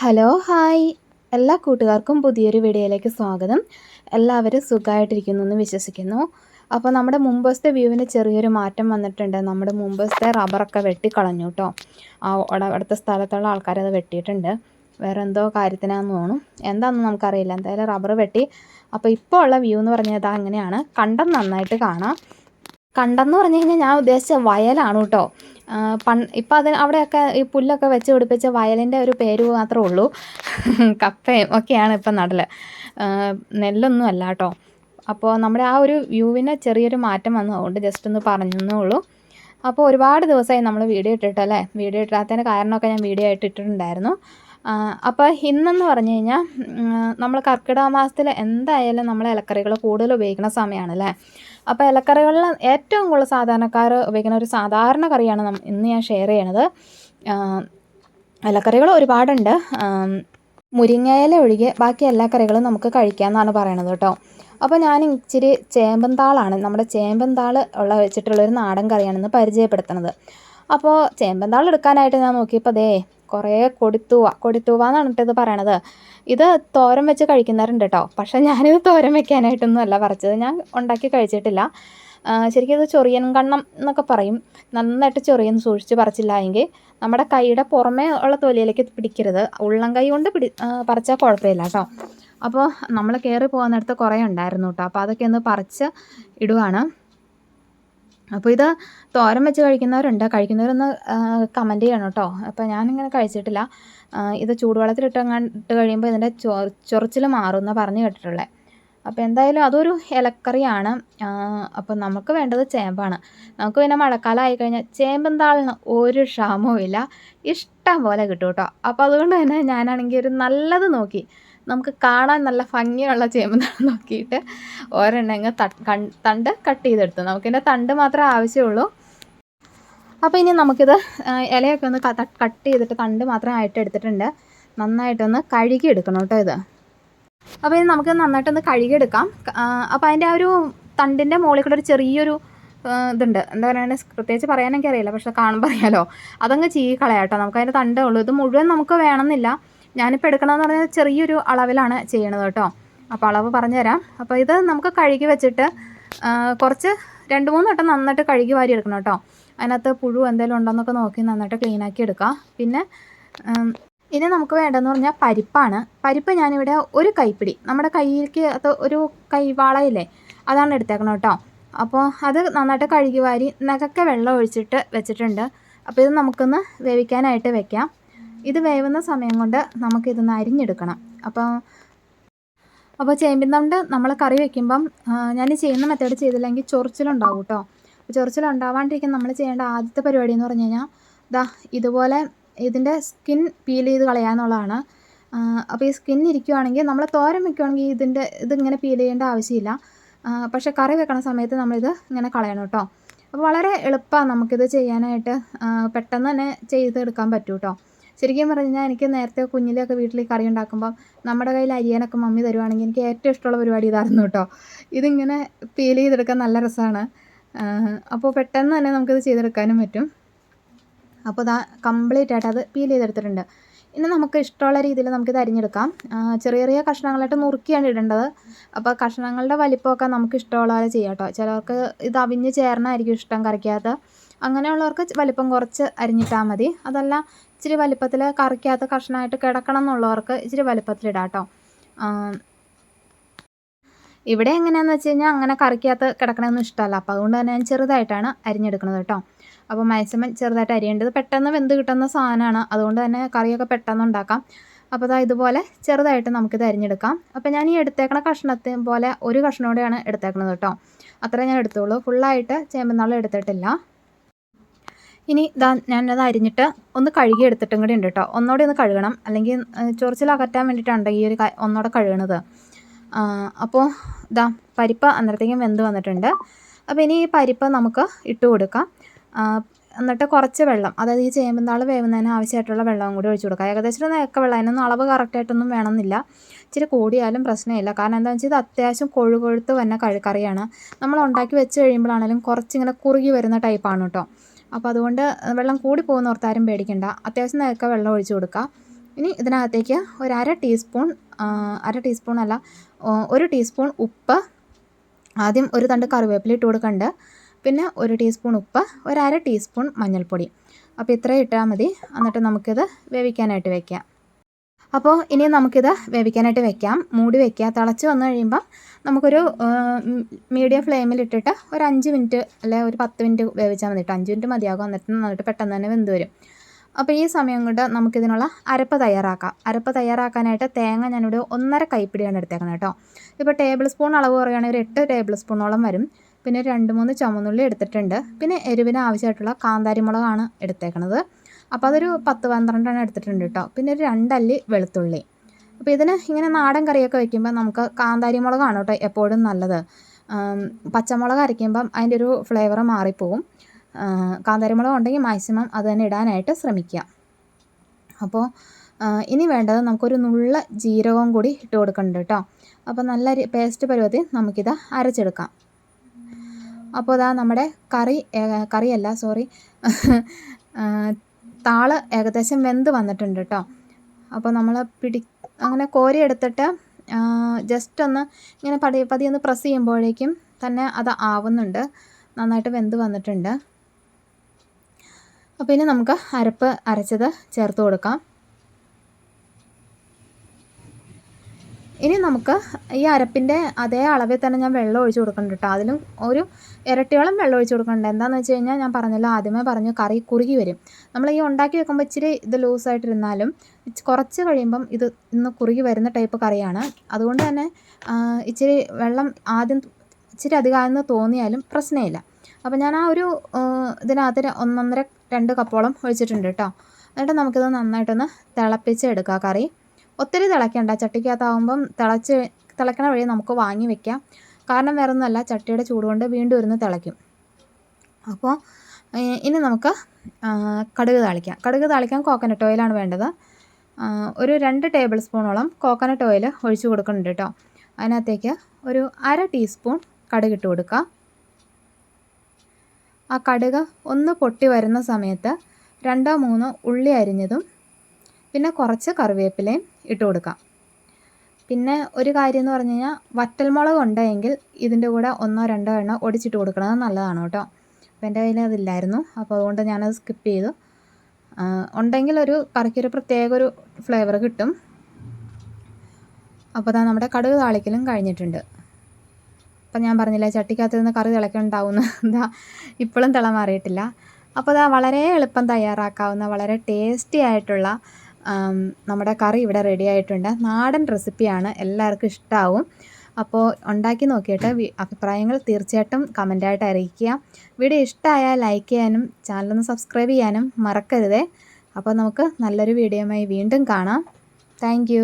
Hello hi. എല്ലാ കൂട്ടുകാർക്കും പുതിയൊരു വീഡിയോയിലേക്ക് സ്വാഗതം. എല്ലാവരും സുഖമായിട്ടിരിക്കുന്നു എന്ന് വിശ്വസിക്കുന്നു. അപ്പോൾ നമ്മുടെ മുമ്പത്തെ വ്യൂവിന് ചെറിയൊരു മാറ്റം വന്നിട്ടുണ്ട്. നമ്മുടെ മുമ്പത്തെ റബ്ബറൊക്കെ വെട്ടിക്കളഞ്ഞു കേട്ടോ. ആ അടുത്ത സ്ഥലത്തുള്ള ആൾക്കാരത് വെട്ടിയിട്ടുണ്ട്. വേറെ എന്തോ കാര്യത്തിനാന്ന് തോന്നും എന്താണെന്ന് നമുക്കറിയില്ല. എന്തായാലും റബ്ബർ വെട്ടി. അപ്പോൾ ഇപ്പോൾ ഉള്ള വ്യൂ എന്ന് പറഞ്ഞാൽ അങ്ങനെയാണ്. കണ്ടം നന്നായിട്ട് കാണാം. കണ്ടെന്ന് പറഞ്ഞു കഴിഞ്ഞാൽ ഞാൻ ഉദ്ദേശിച്ച വയലാണ് കേട്ടോ. പൺ ഇപ്പം അതിന് അവിടെയൊക്കെ ഈ പുല്ലൊക്കെ വെച്ച് പിടിപ്പിച്ച വയലിന്റെ ഒരു പേര് മാത്രമേ ഉള്ളൂ. കപ്പയും ഒക്കെയാണ് ഇപ്പം നടൽ നെല്ലൊന്നും അല്ല കേട്ടോ. അപ്പോൾ നമ്മുടെ ആ ഒരു വ്യൂവിന് ചെറിയൊരു മാറ്റം വന്നു അതുകൊണ്ട് ജസ്റ്റ് ഒന്ന് പറഞ്ഞേ ഉള്ളൂ. അപ്പോൾ ഒരുപാട് ദിവസമായി നമ്മൾ വീഡിയോ ഇട്ടിട്ടല്ലേ? വീഡിയോ ഇട്ടാത്തതിന്റെ കാരണമൊക്കെ ഞാൻ വീഡിയോ ആയിട്ട് ഇട്ടിട്ടുണ്ടായിരുന്നു. അപ്പോൾ ഇന്നെന്ന് പറഞ്ഞു കഴിഞ്ഞാൽ നമ്മൾ കർക്കിടക മാസത്തിൽ എന്തായാലും നമ്മൾ ഇലക്കറികൾ കൂടുതൽ ഉപയോഗിക്കുന്ന സമയമാണല്ലേ അപ്പോൾ ഇലക്കറികളിൽ ഏറ്റവും കൂടുതൽ സാധാരണക്കാർ ഉപയോഗിക്കുന്ന ഒരു സാധാരണ കറിയാണ് ഇന്ന് ഞാൻ ഷെയർ ചെയ്യണത്. ഇലക്കറികൾ ഒരുപാടുണ്ട്. മുരിങ്ങയില ഒഴികെ ബാക്കി എല്ലാ കറികളും നമുക്ക് കഴിക്കാമെന്നാണ് പറയണത് കേട്ടോ. അപ്പോൾ ഞാൻ ഇച്ചിരി ചേമ്പന്താളാണ് നമ്മുടെ ചേമ്പന്താൾ ഉള്ള വെച്ചിട്ടുള്ളൊരു നാടൻ കറിയാണെന്ന് പരിചയപ്പെടുത്തുന്നത് അപ്പോൾ ചേമ്പന്താൾ എടുക്കാനായിട്ട് ഞാൻ നോക്കിയപ്പോൾ അതേ കുറേ കൊടിത്തൂവ കൊടിത്തൂവ എന്നാണ് ഇത് പറയണത്. ഇത് തോരൻ വെച്ച് കഴിക്കുന്നവരുണ്ട് കേട്ടോ പക്ഷേ ഞാനിത് തോരൻ വെക്കാനായിട്ടൊന്നും അല്ല പറിച്ചത്. ഞാൻ ഉണ്ടാക്കി കഴിച്ചിട്ടില്ല. ശരിക്കും ഇത് ചൊറിയൻ കണ്ണം എന്നൊക്കെ പറയും. നന്നായിട്ട് ചൊറിയൻ സൂക്ഷിച്ച് പറിച്ചില്ല എങ്കിൽ നമ്മുടെ കൈയുടെ പുറമേ ഉള്ള തൊലിയിലേക്ക് പിടിക്കരുത്. ഉള്ളം കൈ കൊണ്ട് പിടി പറിച്ചാൽ കുഴപ്പമില്ല കേട്ടോ അപ്പോൾ നമ്മൾ കയറി പോകുന്നിടത്ത് കുറേ ഉണ്ടായിരുന്നു കേട്ടോ അപ്പോൾ അതൊക്കെ ഒന്ന് പറിച്ച് ഇടുവാണ്. അപ്പോൾ ഇത് തോരൻ വെച്ച് കഴിക്കുന്നവരുണ്ട്. കഴിക്കുന്നവരൊന്ന് കമന്റ് ചെയ്യണം കേട്ടോ. അപ്പോൾ ഞാനിങ്ങനെ കഴിച്ചിട്ടില്ല. ഇത് ചൂടുവെള്ളത്തിലിട്ട് ഇട്ട് കഴിയുമ്പോൾ ഇതിന്റെ ചൊ ചൊറിച്ചിൽ മാറുമെന്ന് പറഞ്ഞു കേട്ടിട്ടുള്ളത് അപ്പോൾ എന്തായാലും അതൊരു ഇലക്കറിയാണ്. അപ്പോൾ നമുക്ക് വേണ്ടത് ചേമ്പാണ്. നമുക്ക് പിന്നെ മഴക്കാലം ആയിക്കഴിഞ്ഞാൽ ചേമ്പെന്താളിന് ഒരു ക്ഷാമവും ഇല്ല ഇഷ്ടം പോലെ കിട്ടും കേട്ടോ. അപ്പോൾ അതുകൊണ്ട് തന്നെ ഞാനാണെങ്കിൽ ഒരു നല്ലത് നോക്കി. നമുക്ക് കാണാൻ നല്ല ഭംഗിയുള്ള ചേമ്പുന്നാണ് നോക്കിയിട്ട് ഒരെണ്ണം തണ്ട് കട്ട് ചെയ്തെടുത്തു. നമുക്കിതിന്റെ തണ്ട് മാത്രമേ ആവശ്യമുള്ളൂ. അപ്പോൾ ഇനി നമുക്കിത് ഇലയൊക്കെ ഒന്ന് കട്ട് ചെയ്തിട്ട് തണ്ട് മാത്രം ആയിട്ട് എടുത്തിട്ടുണ്ട്. നന്നായിട്ടൊന്ന് കഴുകി എടുക്കണം കേട്ടോ ഇത്. അപ്പോൾ ഇനി നമുക്ക് നന്നായിട്ടൊന്ന് കഴുകിയെടുക്കാം. അപ്പോൾ അതിന്റെ ആ ഒരു തണ്ടിന്റെ മുകളിൽ കൂടെ ഒരു ചെറിയൊരു ഇതുണ്ട്. എന്താ പറയുക പ്രത്യേകിച്ച് പറയാനൊക്കെ അറിയില്ല പക്ഷെ കാണുമ്പോൾ അറിയാലോ. അതങ്ങ് ചീ കളയാട്ടോ നമുക്ക് അതിന്റെ തണ്ടേ ഉള്ളൂ. ഇത് മുഴുവൻ നമുക്ക് വേണമെന്നില്ല. ഞാനിപ്പോൾ എടുക്കണമെന്ന് പറഞ്ഞാൽ ചെറിയൊരു അളവിലാണ് ചെയ്യണത് കേട്ടോ. അപ്പോൾ അളവ് പറഞ്ഞുതരാം. അപ്പോൾ ഇത് നമുക്ക് കഴുകി വെച്ചിട്ട് കുറച്ച് രണ്ട് മൂന്ന് വട്ടം നന്നായിട്ട് കഴുകി വാരി എടുക്കണം കേട്ടോ. അതിനകത്ത് പുഴു എന്തെങ്കിലും ഉണ്ടോയെന്നൊക്കെ നോക്കി നന്നായിട്ട് ക്ലീനാക്കി എടുക്കുക പിന്നെ ഇനി നമുക്ക് വേണ്ടതെന്ന് പറഞ്ഞാൽ പരിപ്പാണ്. പരിപ്പ് ഞാനിവിടെ ഒരു കൈപ്പിടി നമ്മുടെ കൈക്ക് അത് ഒരു കൈവാളയില്ലേ അതാണ് എടുത്തേക്കണം കേട്ടോ. അപ്പോൾ അത് നന്നായിട്ട് കഴുകി വാരി നഖക്കെ വെള്ളം ഒഴിച്ചിട്ട് വെച്ചിട്ടുണ്ട്. അപ്പോൾ ഇത് നമുക്കൊന്ന് വേവിക്കാനായിട്ട് വെക്കാം. ഇത് വേവുന്ന സമയം കൊണ്ട് നമുക്കിതൊന്ന് അരിഞ്ഞെടുക്കണം. അപ്പോൾ അപ്പോൾ ചേമ്പിൻ തണ്ട് നമ്മൾ കറി വെക്കുമ്പം ഞാൻ ചെയ്യുന്ന മെത്തേഡ് ചെയ്തില്ലെങ്കിൽ ചൊറിച്ചിലുണ്ടാവും കേട്ടോ ചൊറിച്ചിലുണ്ടാവാണ്ടിരിക്കാൻ നമ്മൾ ചെയ്യേണ്ട ആദ്യത്തെ പരിപാടി എന്ന് പറഞ്ഞു കഴിഞ്ഞാൽ ദാ ഇതുപോലെ ഇതിന്റെ സ്കിൻ പീൽ ചെയ്ത് കളയാന്നുള്ളതാണ് അപ്പോൾ ഈ സ്കിൻ ഇരിക്കുവാണെങ്കിൽ നമ്മൾ തോരൻ വെക്കുവാണെങ്കിൽ ഇതിന്റെ ഇതിങ്ങനെ പീൽ ചെയ്യേണ്ട ആവശ്യമില്ല. പക്ഷേ കറി വെക്കണ സമയത്ത് നമ്മളിത് ഇങ്ങനെ കളയണം കേട്ടോ അപ്പോൾ വളരെ എളുപ്പമാണ് നമുക്കിത് ചെയ്യാനായിട്ട് പെട്ടെന്ന് തന്നെ ചെയ്തെടുക്കാൻ പറ്റൂ കേട്ടോ ശരിക്കും പറഞ്ഞാൽ എനിക്ക് നേരത്തെ കുഞ്ഞിലെയൊക്കെ വീട്ടിൽ കറി ഉണ്ടാക്കുമ്പോൾ നമ്മുടെ കയ്യിൽ അരിയാനൊക്കെ മമ്മി തരുവാണെങ്കിൽ എനിക്ക് ഏറ്റവും ഇഷ്ടമുള്ള പരിപാടി ഇതായിരുന്നു കേട്ടോ. ഇതിങ്ങനെ പീൽ ചെയ്തെടുക്കാൻ നല്ല രസമാണ് അപ്പോൾ പെട്ടെന്ന് തന്നെ നമുക്കിത് ചെയ്തെടുക്കാനും പറ്റും. അപ്പോൾ ഇതാ കംപ്ലീറ്റ് ആയിട്ട് അത് പീൽ ചെയ്തെടുത്തിട്ടുണ്ട്. ഇനി നമുക്ക് ഇഷ്ടമുള്ള രീതിയിൽ നമുക്കിത് അരിഞ്ഞെടുക്കാം. ചെറിയ ചെറിയ കഷ്ണങ്ങളായിട്ട് നുറുക്കിയാണ് ഇടേണ്ടത്. അപ്പോൾ കഷ്ണങ്ങളുടെ വലിപ്പമൊക്കെ നമുക്ക് ഇഷ്ടമുള്ള പോലെ ചെയ്യാം കേട്ടോ. ചിലർക്ക് ഇത് അവിഞ്ഞ് ചേർന്നായിരിക്കും ഇഷ്ടം കറിക്കകത്ത്. അങ്ങനെയുള്ളവർക്ക് വലിപ്പം കുറച്ച് അരിഞ്ഞിട്ടാൽ മതി. അതല്ല ഇച്ചിരി വലിപ്പത്തിൽ കറിക്കകത്ത് കഷ്ണമായിട്ട് കിടക്കണം എന്നുള്ളവർക്ക് ഇച്ചിരി വലിപ്പത്തിലിടാം കേട്ടോ ഇവിടെ എങ്ങനെയാണെന്ന് വെച്ച് കഴിഞ്ഞാൽ അങ്ങനെ കറിക്കകത്ത് കിടക്കണമെന്നും ഇഷ്ടമല്ല. അപ്പോൾ അതുകൊണ്ട് തന്നെ ഞാൻ ചെറുതായിട്ടാണ് അരിഞ്ഞെടുക്കുന്നത് കേട്ടോ അപ്പോൾ മാക്സിമം ചെറുതായിട്ട് അരിയേണ്ടത് പെട്ടെന്ന് വെന്ത് കിട്ടുന്ന സാധനമാണ്. അതുകൊണ്ട് തന്നെ കറിയൊക്കെ പെട്ടെന്ന് ഉണ്ടാക്കാം. അപ്പോൾ അതാ ഇതുപോലെ ചെറുതായിട്ട് നമുക്കിത് അരിഞ്ഞെടുക്കാം. അപ്പോൾ ഞാൻ ഈ എടുത്തേക്കണ കഷ്ണത്തെ പോലെ ഒരു കഷ്ണോടെയാണ് എടുത്തേക്കണത് കേട്ടോ അത്രേ ഞാൻ എടുത്തോളൂ ഫുള്ളായിട്ട് ചേമ്പനാളം എടുത്തിട്ടില്ല. ഇനി ഇതാ ഞാനത് അരിഞ്ഞിട്ട് ഒന്ന് കഴുകി എടുത്തിട്ടും കൂടി ഉണ്ട് കേട്ടോ ഒന്നുകൂടി ഒന്ന് കഴുകണം. അല്ലെങ്കിൽ ചൊറിച്ചിൽ അകറ്റാൻ വേണ്ടിയിട്ടാണ് ഈ ഒരു ഒന്നുകൂടെ കഴുകണത്. അപ്പോൾ ഇതാ പരിപ്പ് അന്നേരത്തേക്കും വെന്ത് വന്നിട്ടുണ്ട്. അപ്പോൾ ഇനി ഈ പരിപ്പ് നമുക്ക് ഇട്ട് കൊടുക്കാം. എന്നിട്ട് കുറച്ച് വെള്ളം അതായത് ഈ ചേമ്പന്താൾ വേവുന്നതിന് ആവശ്യമായിട്ടുള്ള വെള്ളവും കൂടി ഒഴിച്ചു കൊടുക്കുക ഏകദേശം ഒരു നേക്ക വെള്ളം അതിനൊന്നും അളവ് കറക്റ്റായിട്ടൊന്നും വേണമെന്നില്ല. ഇച്ചിരി കൂടിയാലും പ്രശ്നമില്ല. കാരണം എന്താണെന്ന് വെച്ചാൽ ഇത് അത്യാവശ്യം കൊഴുകൊഴുത്ത് വന്ന കഴുക്കറിയാണ് നമ്മൾ ഉണ്ടാക്കി വെച്ച് കഴിയുമ്പോഴാണെങ്കിലും കുറച്ചിങ്ങനെ കുറുകി വരുന്ന ടൈപ്പാണ് കേട്ടോ അപ്പോൾ അതുകൊണ്ട് വെള്ളം കൂടി പോകുന്ന ഓർത്താരും പേടിക്കണ്ട. അത്യാവശ്യം നേരത്തെ വെള്ളം ഒഴിച്ചു കൊടുക്കുക ഇനി ഇതിനകത്തേക്ക് ഒരു അര ടീസ്പൂൺ അര ടീസ്പൂൺ അല്ല ഒരു ടീസ്പൂൺ ഉപ്പ്. ആദ്യം ഒരു തണ്ട് കറിവേപ്പില ഇട്ട് കൊടുക്കണ്ട്. പിന്നെ ഒരു ടീസ്പൂൺ ഉപ്പ് ഒരു അര ടീസ്പൂൺ മഞ്ഞൾപ്പൊടി. അപ്പോൾ ഇത്രയും ഇട്ടാൽ മതി. എന്നിട്ട് നമുക്കിത് വേവിക്കാനായിട്ട് വെക്കാം. അപ്പോൾ ഇനി നമുക്കിത് വേവിക്കാനായിട്ട് വെക്കാം. മൂടി വെക്കുക. തിളച്ച് വന്നു കഴിയുമ്പം നമുക്കൊരു മീഡിയം ഫ്ലെയിമിലിട്ടിട്ട് ഒരു അഞ്ച് മിനിറ്റ് അല്ലെ ഒരു പത്ത് മിനിറ്റ് വേവിച്ചാൽ മതി അഞ്ച് മിനിറ്റ് മതിയാകും. എന്നിട്ട് നന്നായിട്ട് പെട്ടെന്ന് തന്നെ വെന്ത് വരും. അപ്പോൾ ഈ സമയം കൊണ്ട് നമുക്കിതിനുള്ള അരപ്പ് തയ്യാറാക്കാം. അരപ്പ് തയ്യാറാക്കാനായിട്ട് തേങ്ങ ഞാനിവിടെ ഒന്നര കൈപ്പിടിയാണ് എടുത്തേക്കുന്നത് കേട്ടോ ഇപ്പോൾ ടേബിൾ സ്പൂൺ അളവ് പറയുകയാണെങ്കിൽ ഒരു എട്ട് ടേബിൾ സ്പൂണോളം വരും. പിന്നെ രണ്ട് മൂന്ന് ചുമന്നുള്ളി എടുത്തിട്ടുണ്ട്. പിന്നെ എരിവിന് ആവശ്യമായിട്ടുള്ള കാന്താരിമുളകാണ് എടുത്തേക്കണത്. അപ്പോൾ അതൊരു പത്ത് പന്ത്രണ്ടെണ്ണം എടുത്തിട്ടുണ്ട് കേട്ടോ പിന്നെ ഒരു രണ്ടല്ലി വെളുത്തുള്ളി. അപ്പോൾ ഇതിന് ഇങ്ങനെ നാടൻ കറിയൊക്കെ വെക്കുമ്പോൾ നമുക്ക് കാന്താരി മുളകാണ് കേട്ടോ എപ്പോഴും നല്ലത്. പച്ചമുളക് അരയ്ക്കുമ്പം അതിന്റെ ഒരു ഫ്ലേവർ മാറിപ്പോവും. കാന്താരി മുളക് ഉണ്ടെങ്കിൽ മാക്സിമം അത് തന്നെ ഇടാനായിട്ട് ശ്രമിക്കുക. അപ്പോൾ ഇനി വേണ്ടത് നമുക്കൊരു നുള്ള ജീരകവും കൂടി ഇട്ട് കൊടുക്കുന്നുണ്ട് കേട്ടോ അപ്പോൾ നല്ല പേസ്റ്റ് പരുവത്തിൽ നമുക്കിത് അരച്ചെടുക്കാം. അപ്പോൾ ഇതാ നമ്മുടെ കറി കറിയല്ല സോറി താൾ ഏകദേശം വെന്ത് വന്നിട്ടുണ്ട് കേട്ടോ അപ്പോൾ നമ്മൾ പിടി അങ്ങനെ കോരി എടുത്തിട്ട് ജസ്റ്റ് ഒന്ന് ഇങ്ങനെ പതി പതിയെ ഒന്ന് പ്രസ് ചെയ്യുമ്പോഴേക്കും തന്നെ അത് ആവുന്നുണ്ട്. നന്നായിട്ട് വെന്ത് വന്നിട്ടുണ്ട്. അപ്പോൾ ഇനി നമുക്ക് അരപ്പ് അരച്ചത് ചേർത്ത് കൊടുക്കാം. ഇനി നമുക്ക് ഈ അരപ്പിന്റെ അതേ അളവിൽ തന്നെ ഞാൻ വെള്ളം ഒഴിച്ച് കൊടുക്കുന്നുണ്ട് കേട്ടോ അതിലും ഒരു ഇരട്ടിയോളം വെള്ളം ഒഴിച്ച് കൊടുക്കുന്നുണ്ട് എന്താണെന്ന് വെച്ച് കഴിഞ്ഞാൽ ഞാൻ പറഞ്ഞല്ലോ ആദ്യമേ പറഞ്ഞു കറി കുറുകി വരും. നമ്മൾ ഈ ഉണ്ടാക്കി വെക്കുമ്പോൾ ഇച്ചിരി ഇത് ലൂസായിട്ടിരുന്നാലും കുറച്ച് കഴിയുമ്പം ഇത് ഇന്ന് കുറുകി വരുന്ന ടൈപ്പ് കറിയാണ്. അതുകൊണ്ട് തന്നെ ഇച്ചിരി വെള്ളം ആദ്യം ഇച്ചിരി അധികമായെന്ന് തോന്നിയാലും പ്രശ്നമില്ല അപ്പോൾ ഞാൻ ആ ഒരു ഇതിനകത്ത് ഒന്നൊന്നര രണ്ട് കപ്പോളം ഒഴിച്ചിട്ടുണ്ട് കേട്ടോ എന്നിട്ട് നമുക്കിത് നന്നായിട്ടൊന്ന് തിളപ്പിച്ചെടുക്കാം കറി. ഒത്തിരി തിളയ്ക്കണ്ട. ചട്ടിക്കകത്താവുമ്പം തിളച്ച് തിളയ്ക്കണ വഴി നമുക്ക് വാങ്ങി വെക്കാം. കാരണം വേറെ ഒന്നുമല്ല ചട്ടിയുടെ ചൂട് കൊണ്ട് വീണ്ടും ഇരുന്ന് തിളയ്ക്കും. അപ്പോൾ ഇനി നമുക്ക് കടുക് താളിക്കാം. കടുക് താളിക്കാൻ കോക്കനട്ട് ഓയിലാണ് വേണ്ടത്. ഒരു രണ്ട് ടേബിൾ സ്പൂണോളം കോക്കനട്ട് ഓയിൽ ഒഴിച്ചു കൊടുക്കുന്നുണ്ട് കേട്ടോ. അതിനകത്തേക്ക് ഒരു അര ടീസ്പൂൺ കടുക് ഇട്ട് കൊടുക്കുക ആ കടുക് ഒന്ന് പൊട്ടി വരുന്ന സമയത്ത് രണ്ടോ മൂന്നോ ഉള്ളി അരിഞ്ഞതും പിന്നെ കുറച്ച് കറിവേപ്പിലയും ഇട്ട് കൊടുക്കാം. പിന്നെ ഒരു കാര്യം എന്ന് പറഞ്ഞു കഴിഞ്ഞാൽ വറ്റൽമുളക് ഉണ്ടെങ്കിൽ ഇതിന്റെ കൂടെ ഒന്നോ രണ്ടോ എണ്ണ ഒടിച്ചിട്ട് കൊടുക്കുന്നത് നല്ലതാണ് കേട്ടോ. അപ്പോൾ എന്റെ കയ്യിൽ അതില്ലായിരുന്നു. അപ്പോൾ അതുകൊണ്ട് ഞാനത് സ്കിപ്പ് ചെയ്തു. ഉണ്ടെങ്കിൽ ഒരു കറിക്കൊരു പ്രത്യേക ഒരു ഫ്ലേവർ കിട്ടും. അപ്പോൾ അതാ നമ്മുടെ കടുക് താളിക്കലും കഴിഞ്ഞിട്ടുണ്ട്. അപ്പം ഞാൻ പറഞ്ഞില്ല ചട്ടിക്കകത്ത് നിന്ന് കറി തിളക്കുണ്ടാവുന്ന. എന്താ ഇപ്പോഴും തിള മാറിയിട്ടില്ല. അപ്പോൾ അതാ വളരെ എളുപ്പം തയ്യാറാക്കാവുന്ന വളരെ ടേസ്റ്റി ആയിട്ടുള്ള നമ്മുടെ കറി ഇവിടെ റെഡി ആയിട്ടുണ്ട്. നാടൻ റെസിപ്പിയാണ് എല്ലാവർക്കും ഇഷ്ടമാവും അപ്പോൾ ഉണ്ടാക്കി നോക്കിയിട്ട് അഭിപ്രായങ്ങൾ തീർച്ചയായിട്ടും കമന്റായിട്ട് അറിയിക്കുക. വീഡിയോ ഇഷ്ടമായാൽ ലൈക്ക് ചെയ്യാനും ചാനലൊന്ന് സബ്സ്ക്രൈബ് ചെയ്യാനും മറക്കരുതേ. അപ്പോൾ നമുക്ക് നല്ലൊരു വീഡിയോയുമായി വീണ്ടും കാണാം. താങ്ക്